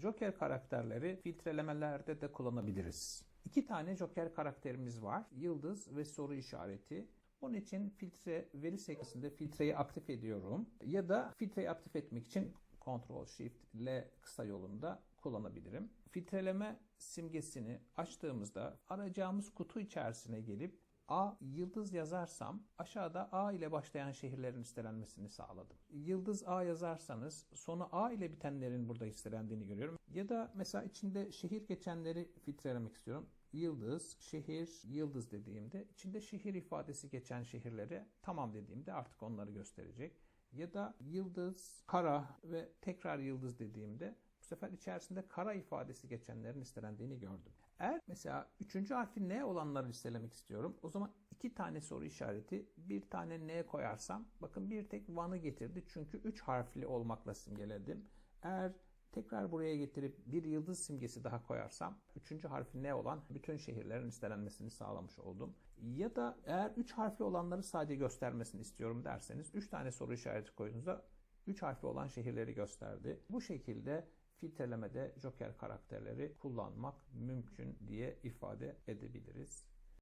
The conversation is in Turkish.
Joker karakterleri filtrelemelerde de kullanabiliriz. İki tane Joker karakterimiz var. Yıldız ve soru işareti. Bunun için filtre veri sekmesinde filtreyi aktif ediyorum. Ya da filtreyi aktif etmek için Ctrl Shift L kısa yolunda kullanabilirim. Filtreleme simgesini açtığımızda arayacağımız kutu içerisine gelip A yıldız yazarsam aşağıda A ile başlayan şehirlerin listelenmesini sağladım. Yıldız A yazarsanız sonu A ile bitenlerin burada listelendiğini görüyorum. Ya da mesela içinde şehir geçenleri filtrelemek istiyorum. Yıldız, şehir, yıldız dediğimde içinde şehir ifadesi geçen şehirleri tamam dediğimde artık onları gösterecek. Ya da yıldız, kara ve tekrar yıldız dediğimde sefer içerisinde kara ifadesi geçenlerin listelendiğini gördüm. Eğer mesela üçüncü harfi N olanları listelemek istiyorum. O zaman iki tane soru işareti bir tane N koyarsam bakın bir tek Van'ı getirdi. Çünkü üç harfli olmakla simgeledim. Eğer tekrar buraya getirip bir yıldız simgesi daha koyarsam üçüncü harfi N olan bütün şehirlerin listelenmesini sağlamış oldum. Ya da eğer üç harfli olanları sadece göstermesini istiyorum derseniz üç tane soru işareti koyduğunuzda üç harfli olan şehirleri gösterdi. Bu şekilde filtrelemede Joker karakterleri kullanmak mümkün diye ifade edebiliriz.